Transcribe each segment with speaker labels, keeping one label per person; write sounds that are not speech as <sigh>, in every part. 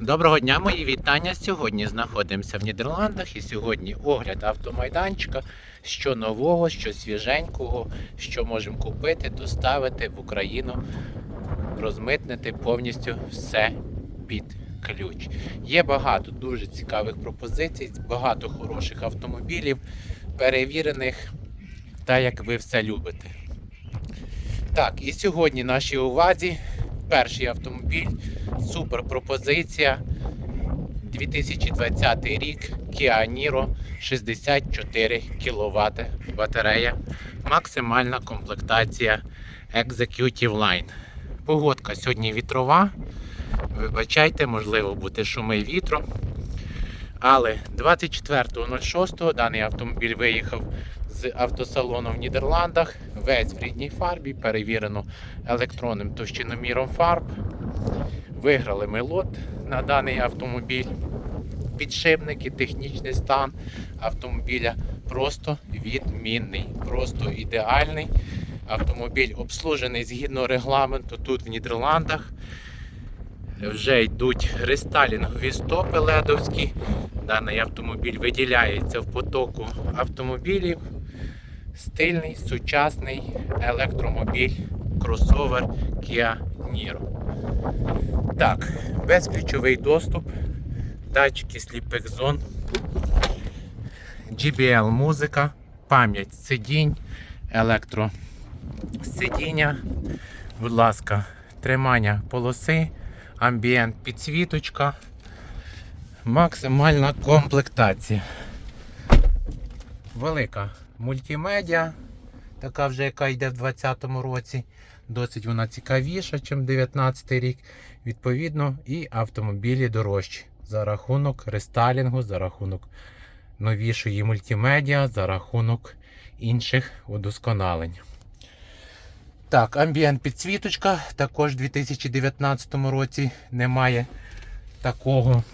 Speaker 1: Доброго дня, мої вітання. Сьогодні знаходимося в Нідерландах і сьогодні огляд автомайданчика, що нового, що свіженького, що можемо купити, доставити в Україну, розмитнити повністю все під ключ. Є багато дуже цікавих пропозицій, багато хороших автомобілів, перевірених, та як ви все любите. Так, і сьогодні нашій увазі перший автомобіль супер пропозиція. 2020 рік Kia Niro 64 кВт батарея. Максимальна комплектація Executive Line. Погодка сьогодні вітрова. Вибачайте, можливо, буде шуми вітру. Але 24.06 даний автомобіль виїхав з автосалону в Нідерландах. Весь в рідній фарбі, перевірено електронним товщиноміром фарб. Виграли ми лот на даний автомобіль. Підшипники, технічний стан автомобіля просто відмінний, просто ідеальний. Автомобіль обслужений згідно регламенту тут в Нідерландах. Вже йдуть рестайлінгові стопи ледовські. Даний автомобіль виділяється в потоку автомобілів. Стильний, сучасний електромобіль кросовер Kia Niro. Так, безключовий доступ, датчики сліпих зон, GBL музика, пам'ять сидінь, електросидіння, будь ласка, тримання полоси, амбієнт підсвіточка, максимальна комплектація. Велика мультимедіа, така вже яка йде в 2020 році. Досить вона цікавіша, ніж 19 рік. Відповідно, і автомобілі дорожчі за рахунок рестайлінгу, за рахунок новішої мультимедіа, за рахунок інших удосконалень. Так, амбієнт підсвіточка також в 2019 році немає такого.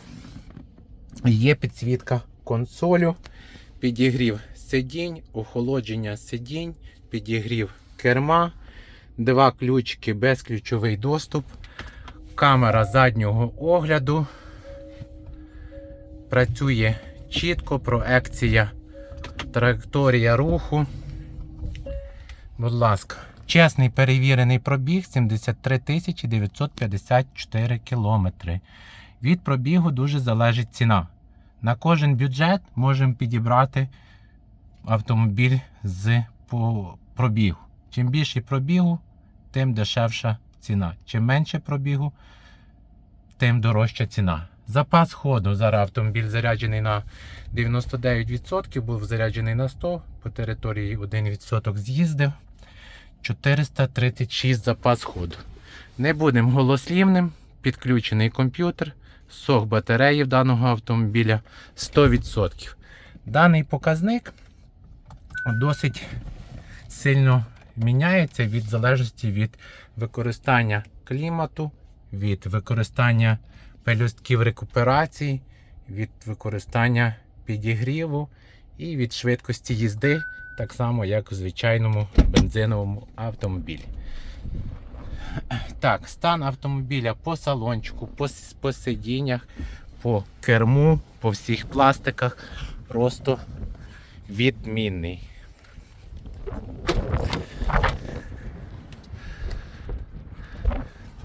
Speaker 1: Є підсвітка консолю, підігрів сидінь, охолодження сидінь, підігрів керма, два ключики, безключовий доступ, камера заднього огляду. Працює чітко, проекція, траєкторія руху. Будь ласка, чесний перевірений пробіг 73 954 кілометри. Від пробігу дуже залежить ціна. На кожен бюджет можемо підібрати автомобіль з пробігу. Чим більше пробігу, тим дешевша ціна. Чим менше пробігу, тим дорожча ціна. Запас ходу зараз автомобіль заряджений на 99%, був заряджений на 100%, по території 1% з'їздив. 436 запас ходу. Не будемо голослівним, підключений комп'ютер, сох батареї в даного автомобіля 100%. Даний показник досить сильно міняється від залежності від використання клімату, від використання пелюстків рекуперації, від використання підігріву і від швидкості їзди, так само, як у звичайному бензиновому автомобілі. Так, стан автомобіля по салончику, по, по сидіннях, по керму, по всіх пластиках просто відмінний.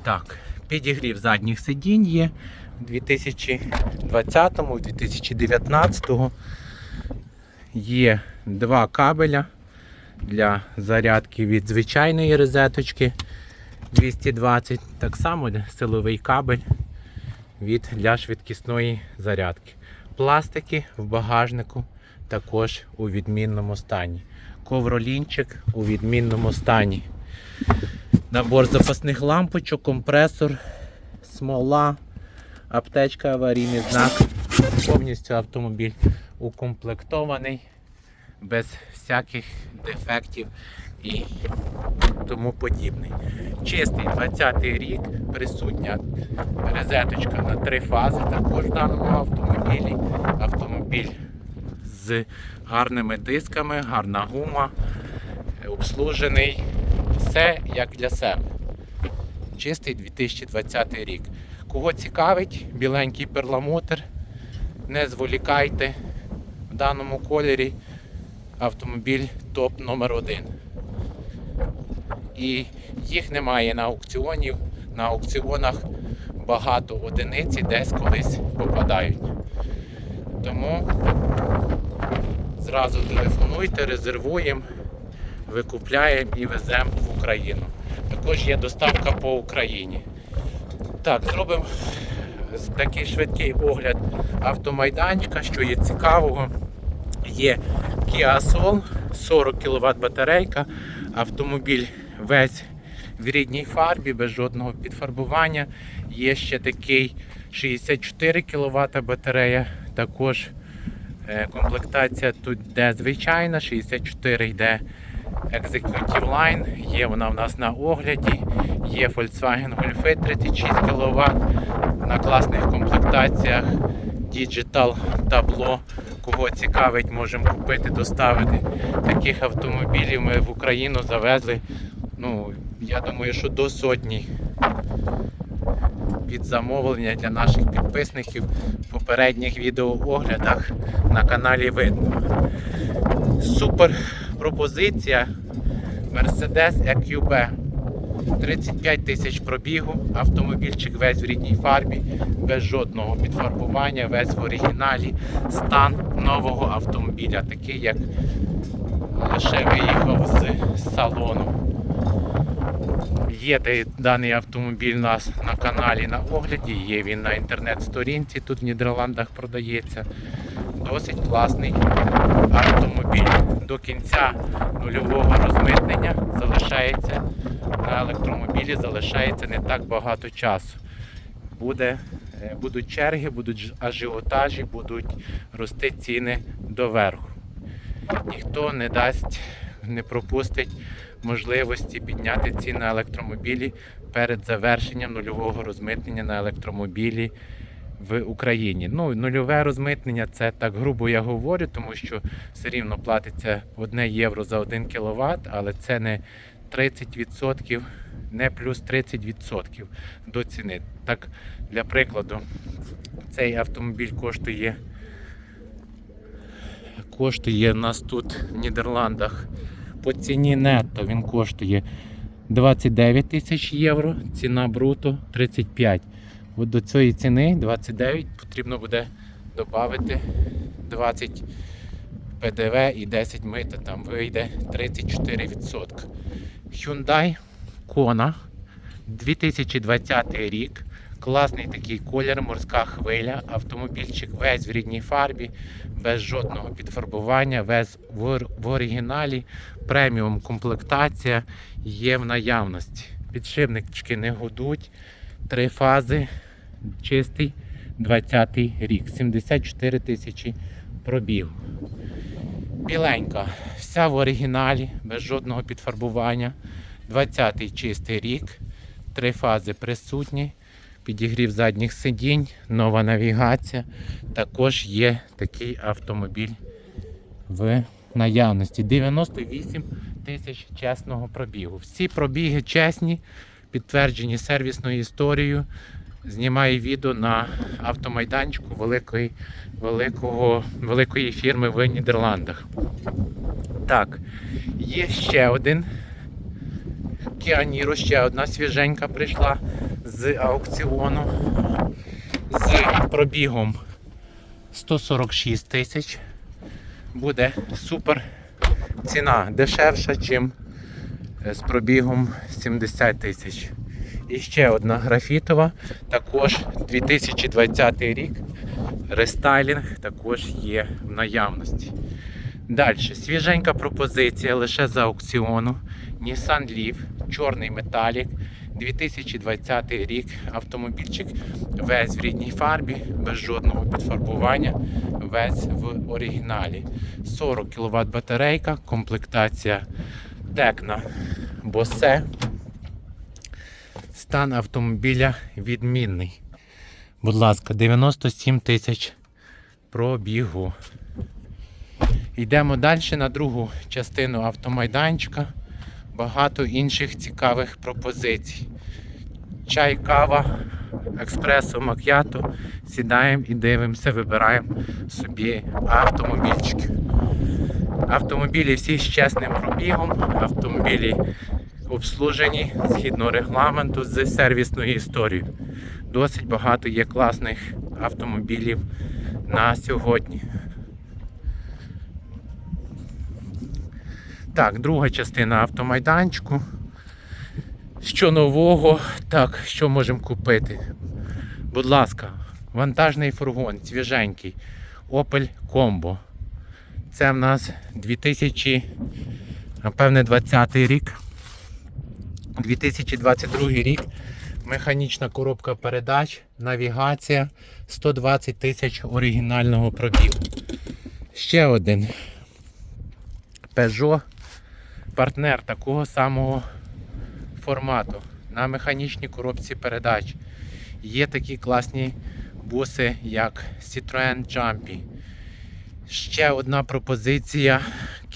Speaker 1: Так, підігрів задніх сидінь є у 2020, у 2019 є два кабеля для зарядки від звичайної розеточки 220, так само силовий кабель від для швидкісної зарядки. Пластики в багажнику також у відмінному стані. Ковролінчик у відмінному стані. Набор запасних лампочок, компресор, смола, аптечка, аварійний знак. Повністю автомобіль укомплектований, без всяких дефектів і тому подібний. Чистий 20-й рік, присутня розеточка на три фази також в даному автомобілі. Автомобіль з гарними дисками, гарна гума, обслужений. Все як для себе. Чистий 2020 рік. Кого цікавить, біленький перламутр, не зволікайте. В даному кольорі автомобіль топ номер 1 І їх немає на аукціонів. На аукціонах багато одиниць і десь колись попадають. Тому зразу телефонуйте, резервуємо, викупляємо і веземо в Україну. Також є доставка по Україні. Так, зробимо такий швидкий огляд автомайданчика, що є цікавого. Є Kia Soul, 40 кВт батарейка, автомобіль весь в рідній фарбі, без жодного підфарбування. Є ще такий 64 кВт батарея, також комплектація тут йде звичайна, 64 йде Executive Line, є вона в нас на огляді, є Volkswagen Golf 36 кВт на класних комплектаціях Digital Tableau. Кого цікавить, можемо купити, доставити. Таких автомобілів ми в Україну завезли. Ну, я думаю, що до сотні під замовлення для наших підписників в попередніх відеооглядах на каналі видно. Супер пропозиція Mercedes EQB. 35 тисяч пробігу, автомобільчик весь в рідній фарбі, без жодного підфарбування, весь в оригіналі. Стан нового автомобіля, такий, як лише виїхав з салону. Є даний автомобіль у нас на каналі на огляді, є він на інтернет-сторінці, тут в Нідерландах продається. Досить класний автомобіль. До кінця нульового розмитнення залишається на електромобілі залишається не так багато часу. Буде, е, будуть черги, будуть ажіотажі, будуть рости ціни доверху. Ніхто не дасть, не пропустить можливості підняти ціни на електромобілі перед завершенням нульового розмитнення на електромобілі в Україні. Ну, нульове розмитнення це так грубо я говорю, тому що все рівно платиться 1 євро за 1 кВт, але це не 30%, не плюс 30% до ціни. Так, для прикладу, цей автомобіль коштує коштує нас тут в Нідерландах по ціні нетто він коштує 29 тисяч євро, ціна бруто 35. От до цієї ціни 29 потрібно буде додати 20 ПДВ і 10 мита, там вийде 34%. Hyundai Kona 2020 рік. Класний такий колір, морська хвиля, автомобільчик весь в рідній фарбі, без жодного підфарбування, весь в, в оригіналі, преміум комплектація є в наявності. Підшипнички не гудуть, три фази, чистий 20 й рік, 74 тисячі пробігу. Біленька, вся в оригіналі, без жодного підфарбування. 20-й чистий рік, три фази присутні, підігрів задніх сидінь, нова навігація. Також є такий автомобіль в наявності. 98 тисяч чесного пробігу. Всі пробіги чесні, підтверджені сервісною історією. Знімаю відео на автомайданчику великої, великого, великої фірми в Нідерландах. Так, є ще один Niro, ще одна свіженька прийшла з аукціону з пробігом 146 тисяч. Буде супер ціна дешевша, ніж з пробігом 70 тисяч. І ще одна графітова, також 2020 рік. Рестайлінг також є в наявності. Далі, свіженька пропозиція лише за аукціону. Nissan Leaf, чорний металік, 2020 рік. Автомобільчик весь в рідній фарбі, без жодного підфарбування, весь в оригіналі. 40 кВт батарейка, комплектація Tecna Bose. Стан автомобіля відмінний. Будь ласка, 97 тисяч пробігу. Йдемо далі на другу частину автомайданчика. Багато інших цікавих пропозицій. Чай, кава, експресо мак'ято, сідаємо і дивимося, вибираємо собі автомобільчики. Автомобілі всі з чесним пробігом, автомобілі обслужені згідно регламенту з сервісною історією. Досить багато є класних автомобілів на сьогодні. Так, друга частина автомайданчику. Що нового, так, що можемо купити? Будь ласка, вантажний фургон, свіженький. Opel Combo. Це в нас 2000, напевне, 20 рік. 2022 рік. Механічна коробка передач, навігація, 120 тисяч оригінального пробігу. Ще один Peugeot, партнер такого самого формату на механічній коробці передач. Є такі класні буси, як Citroen Jumpy. Ще одна пропозиція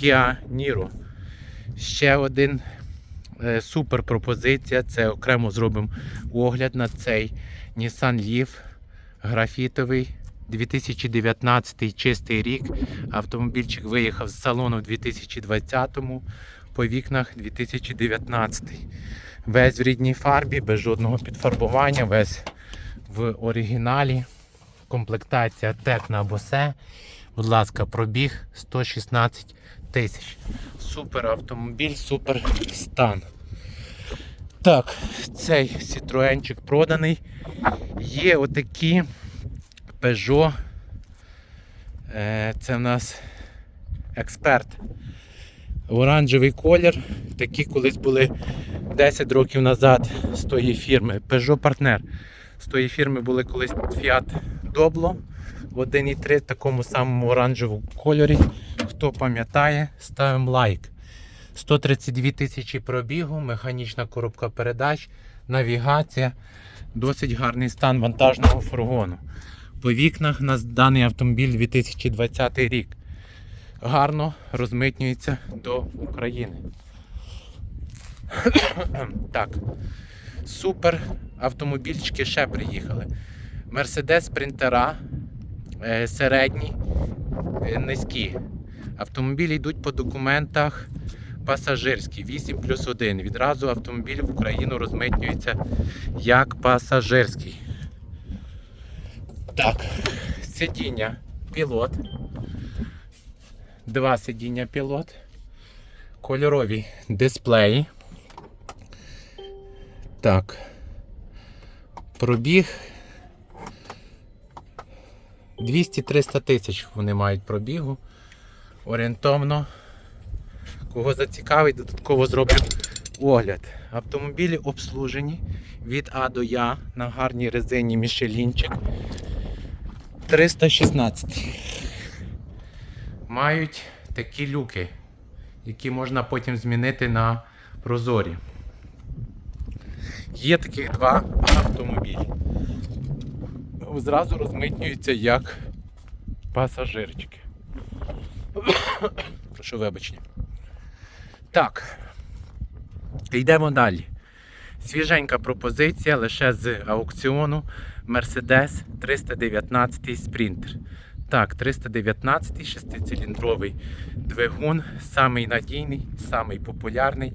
Speaker 1: Kia Niro. Ще один е, супер пропозиція. Це окремо зробимо огляд на цей Nissan Leaf графітовий 2019 чистий рік. Автомобільчик виїхав з салону в 2020-му, по вікнах 2019. Весь в рідній фарбі, без жодного підфарбування, весь в оригіналі. Комплектація Текна Босе. Будь ласка, пробіг 116 тисяч. Супер автомобіль, супер стан. Так, цей Citroenчик проданий. Є отакі Peugeot. Е, Це в нас експерт. Оранжевий колір. Такі колись були 10 років назад з тої фірми. Peugeot партнер. З тої фірми були колись Fiat Doblo 1.3 в такому самому оранжевому кольорі. Хто пам'ятає, ставимо лайк. 132 тисячі пробігу, механічна коробка передач, навігація. Досить гарний стан вантажного фургону. По вікнах у нас даний автомобіль 2020 рік. Гарно розмитнюється до України. <clears throat> так. Супер автомобільчики ще приїхали. Мерседес Спринтера е, середні, е, низькі. Автомобілі йдуть по документах пасажирські 8 плюс 1. Відразу автомобіль в Україну розмитнюється як пасажирський. Так, сидіння пілот. Два сидіння пілот. Кольорові дисплеї. Так. Пробіг 200-300 тисяч вони мають пробігу. Орієнтовно. Кого зацікавить, додатково зроблю огляд. Автомобілі обслужені від А до Я на гарній резині Мішелінчик. 316. Мають такі люки, які можна потім змінити на прозорі. Є таких два автомобілі. Зразу розмитнюються як пасажирчики. <coughs> Прошу вибачення. Так. Йдемо далі. Свіженька пропозиція лише з аукціону Mercedes 319 Sprinter. Так, 319 шестициліндровий двигун, самий надійний, самий популярний,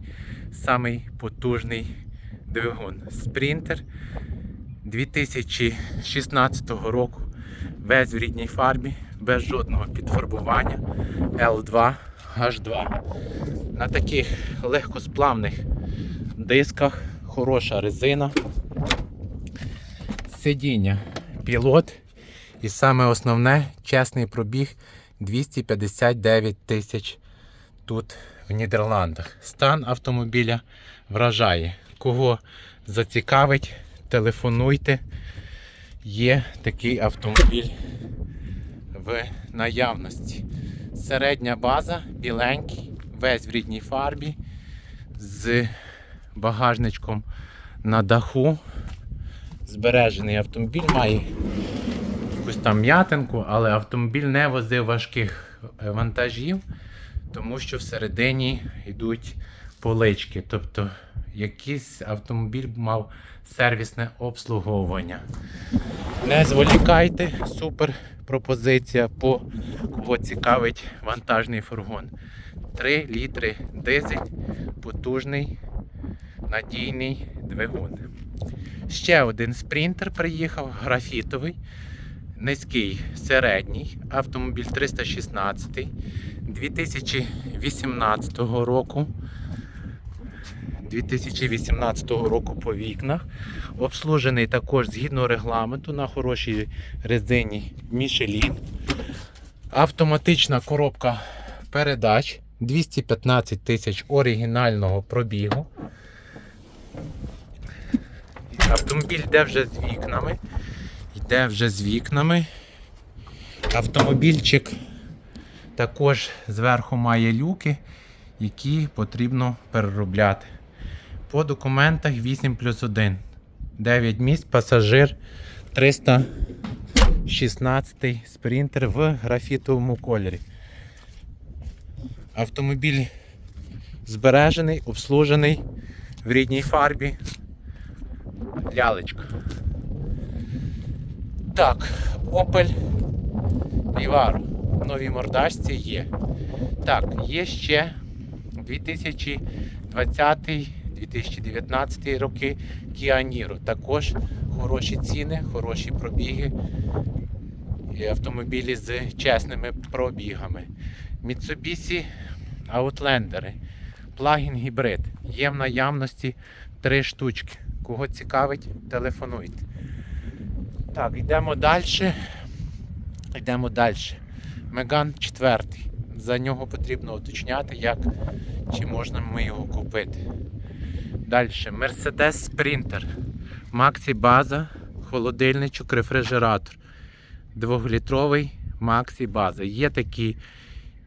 Speaker 1: самий потужний двигун. Sprinter 2016 року. Весь в рідній фарбі, без жодного підфарбування. L2 H2. На таких легкосплавних дисках, хороша резина. Сидіння пілот. І саме основне чесний пробіг 259 тисяч тут в Нідерландах. Стан автомобіля вражає. Кого зацікавить, телефонуйте. Є такий автомобіль в наявності. Середня база, біленький, весь в рідній фарбі, з багажничком на даху. Збережений автомобіль має якусь там м'ятинку, але автомобіль не возив важких е, вантажів, тому що всередині йдуть полички. Тобто якийсь автомобіль мав сервісне обслуговування. Не зволікайте, супер пропозиція по кого цікавить вантажний фургон. 3 літри дизель, потужний, надійний двигун. Ще один спринтер приїхав, графітовий, низький, середній, автомобіль 316 2018 року. 2018 року по вікнах. Обслужений також згідно регламенту на хорошій резині Michelin. Автоматична коробка передач 215 тисяч оригінального пробігу. Автомобіль йде вже з вікнами. Йде вже з вікнами. Автомобільчик також зверху має люки, які потрібно переробляти. По документах 8 плюс 1. 9 місць, пасажир 316 спринтер в графітовому кольорі. Автомобіль збережений, обслужений в рідній фарбі. Лялечка. Так, Opel Vivaro. В новій мордашці є. Так, є ще 2020-2019 роки Kia Niro. Також хороші ціни, хороші пробіги. І автомобілі з чесними пробігами. Mitsubishi Outlander. Плагін гібрид. Є в наявності три штучки. Кого цікавить, телефонуйте. Так, йдемо далі. Йдемо далі. Меган 4. За нього потрібно уточняти, як чи можна ми його купити. Далі. Mercedes Sprinter. Максі база, холодильничок, рефрижератор. Двохлітровий Максі база. Є такі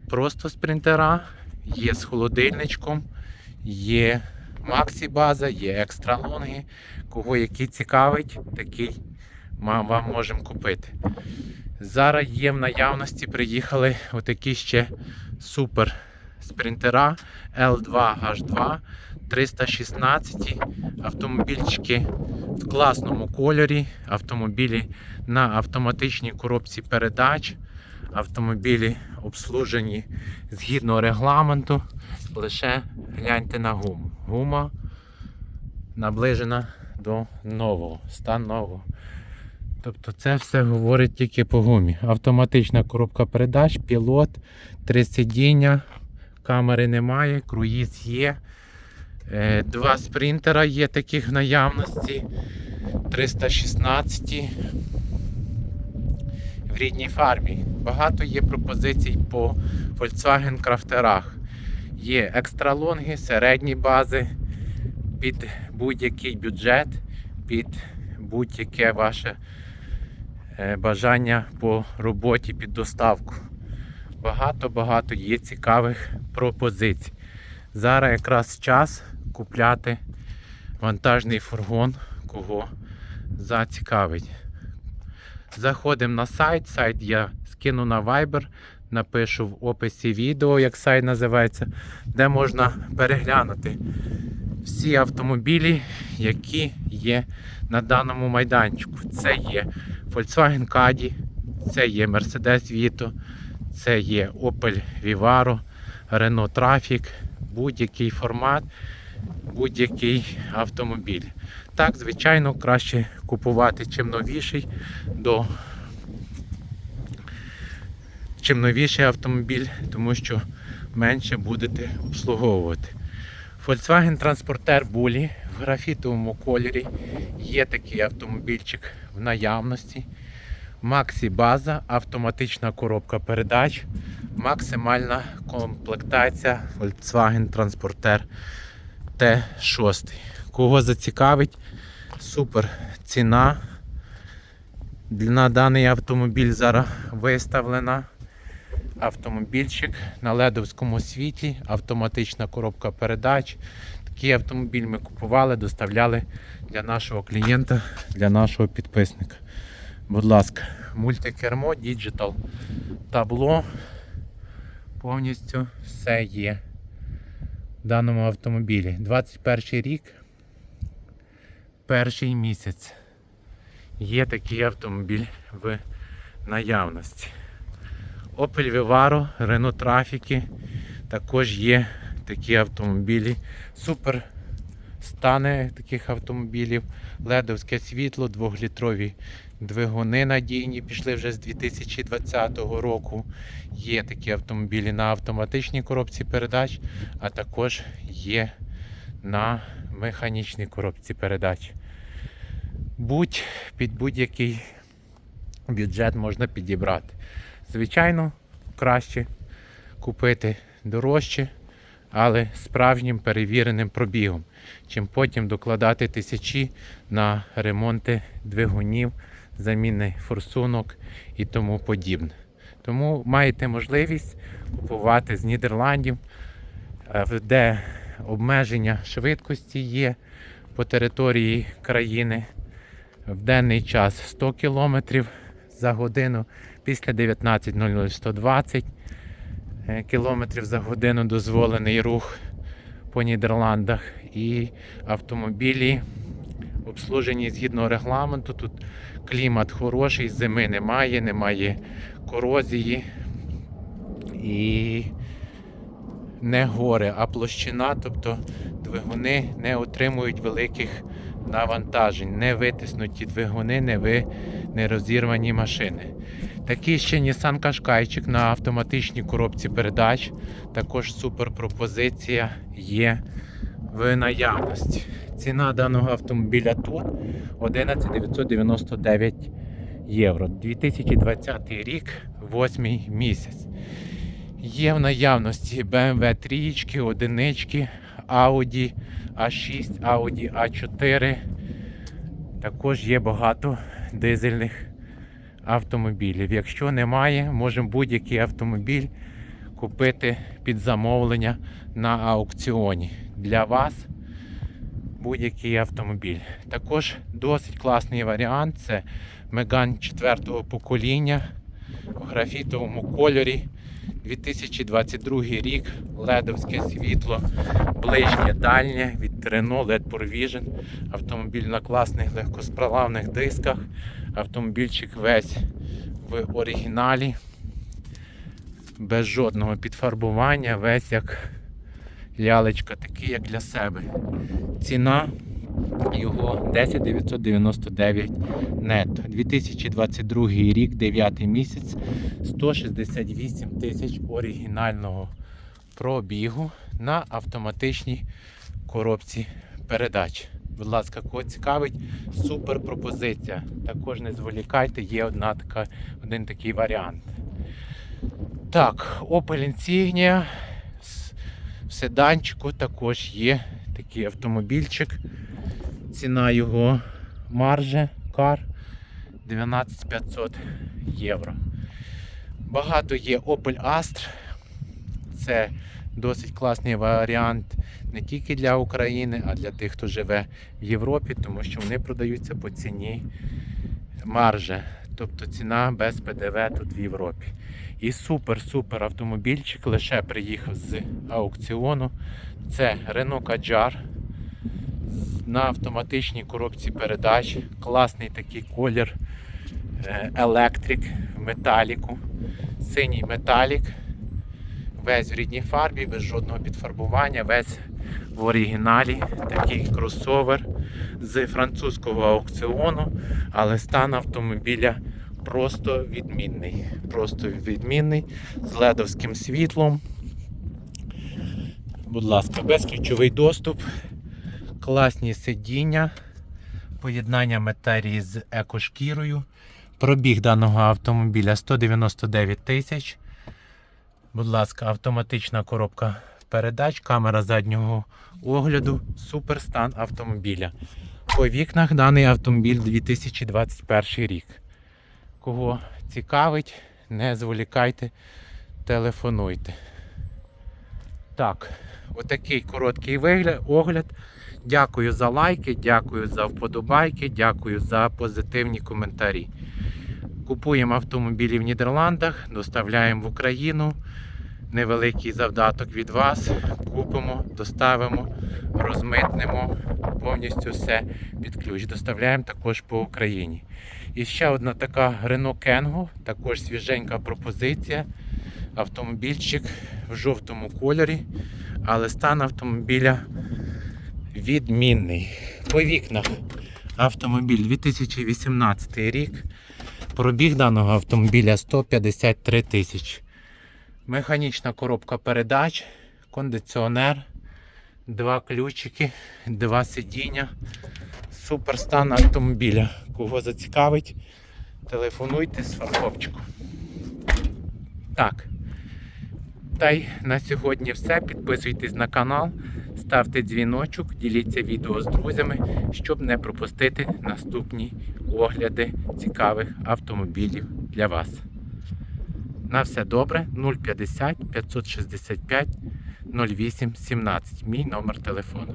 Speaker 1: просто спринтера, є з холодильничком, є Максі база, є екстра лонги. Кого який цікавить, такий ма- вам можемо купити. Зараз є в наявності, приїхали отакі ще супер спринтера L2H2 316 автомобільчики в класному кольорі, автомобілі на автоматичній коробці передач, автомобілі обслужені згідно регламенту. Лише гляньте на гуму. Гума наближена до нового, стан нового. Тобто це все говорить тільки по гумі. Автоматична коробка передач, пілот, три сидіння, камери немає, круїз є. Е, Два спринтера є таких в наявності. 316 в рідній фарбі. Багато є пропозицій по Volkswagen крафтерах. Є екстралонги, середні бази під будь-який бюджет, під будь-яке ваше бажання по роботі під доставку. Багато-багато є цікавих пропозицій. Зараз якраз час купляти вантажний фургон, кого зацікавить. Заходимо на сайт. Сайт я скину на Viber, напишу в описі відео, як сайт називається, де можна переглянути всі автомобілі, які є на даному майданчику. Це є Volkswagen Caddy, це є Mercedes Vito, це є Opel Vivaro, Renault Trafic, будь-який формат, будь-який автомобіль. Так, звичайно, краще купувати чим новіший до чим новіший автомобіль, тому що менше будете обслуговувати. Volkswagen Transporter Bully в графітовому кольорі. Є такий автомобільчик в наявності. Максі база, автоматична коробка передач, максимальна комплектація Volkswagen Transporter T6. Кого зацікавить, супер ціна. На даний автомобіль зараз виставлена. Автомобільчик на ледовському світлі, автоматична коробка передач. Такий автомобіль ми купували, доставляли для нашого клієнта, для нашого підписника. Будь ласка, мультикермо, діджитал табло. Повністю все є. в даному автомобілі. 21 рік, перший місяць. Є такий автомобіль в наявності. Opel Vivaro, Renault Trafic, також є такі автомобілі. Супер стани таких автомобілів. Ледовське світло, двохлітрові двигуни надійні пішли вже з 2020 року. Є такі автомобілі на автоматичній коробці передач, а також є на механічній коробці передач. Будь під будь-який бюджет можна підібрати. Звичайно, краще купити дорожче, але справжнім перевіреним пробігом, чим потім докладати тисячі на ремонти двигунів, заміни форсунок і тому подібне. Тому маєте можливість купувати з Нідерландів, е, де обмеження швидкості є по території країни в денний час 100 км за годину, після 19.00 120 е, км за годину дозволений рух по Нідерландах. І автомобілі обслужені згідно регламенту. Тут клімат хороший, зими немає, немає корозії і не гори, а площина, тобто двигуни не отримують великих навантажень, не витиснуті двигуни, не, ви, не розірвані машини. Такий ще Nissan Qashqaiчик на автоматичній коробці передач. Також супер пропозиція є в наявності. Ціна даного автомобіля тут 11 999 євро. 2020 рік, 8 місяць. Є в наявності BMW 3, одинички, Audi A6, Audi A4. Також є багато дизельних автомобілів. Якщо немає, можемо будь-який автомобіль купити під замовлення на аукціоні. Для вас будь-який автомобіль. Також досить класний варіант це Megane 4 покоління в графітовому кольорі. 2022 рік, ледовське світло, ближнє дальнє від Renault LED Provision. Автомобіль на класних легкосправних дисках. Автомобільчик весь в оригіналі, без жодного підфарбування, весь як лялечка, такий як для себе. Ціна його 10 999 нетто. 2022 рік, 9 місяць, 168 тисяч оригінального пробігу на автоматичній коробці передач. Будь ласка, кого цікавить, супер пропозиція. Також не зволікайте, є одна така, один такий варіант. Так, Opel Insignia в седанчику також є такий автомобільчик. Ціна його марже кар 12500 євро. Багато є Opel Astra. Це досить класний варіант не тільки для України, а для тих, хто живе в Європі, тому що вони продаються по ціні марже. Тобто ціна без ПДВ тут в Європі. І супер-супер автомобільчик лише приїхав з аукціону. Це Renault Kadjar на автоматичній коробці передач. Класний такий колір е, електрик в металіку. Синій металік. Весь в рідній фарбі, без жодного підфарбування, весь в оригіналі. Такий кросовер з французького аукціону, але стан автомобіля просто відмінний. Просто відмінний з ледовським світлом. Будь ласка, безключовий доступ, класні сидіння, поєднання матерії з екошкірою. Пробіг даного автомобіля 199 тисяч. Будь ласка, автоматична коробка передач, камера заднього огляду, супер стан автомобіля. По вікнах даний автомобіль 2021 рік. Кого цікавить, не зволікайте, телефонуйте. Так, отакий короткий вигляд, огляд. Дякую за лайки, дякую за вподобайки, дякую за позитивні коментарі. Купуємо автомобілі в Нідерландах, доставляємо в Україну. Невеликий завдаток від вас. купимо, доставимо, розмитнемо повністю все під ключ. Доставляємо також по Україні. І ще одна така Renault Kangoo, також свіженька пропозиція. Автомобільчик в жовтому кольорі, але стан автомобіля відмінний. По вікнах автомобіль 2018 рік. Пробіг даного автомобіля 153 тисячі. Механічна коробка передач, кондиціонер, два ключики, два сидіння. Супер стан автомобіля. Кого зацікавить, телефонуйте з фаркопчиком. Так. Та й на сьогодні все. Підписуйтесь на канал, ставте дзвіночок, діліться відео з друзями, щоб не пропустити наступні огляди цікавих автомобілів для вас. На все добре 050 565 08 17. Мій номер телефону.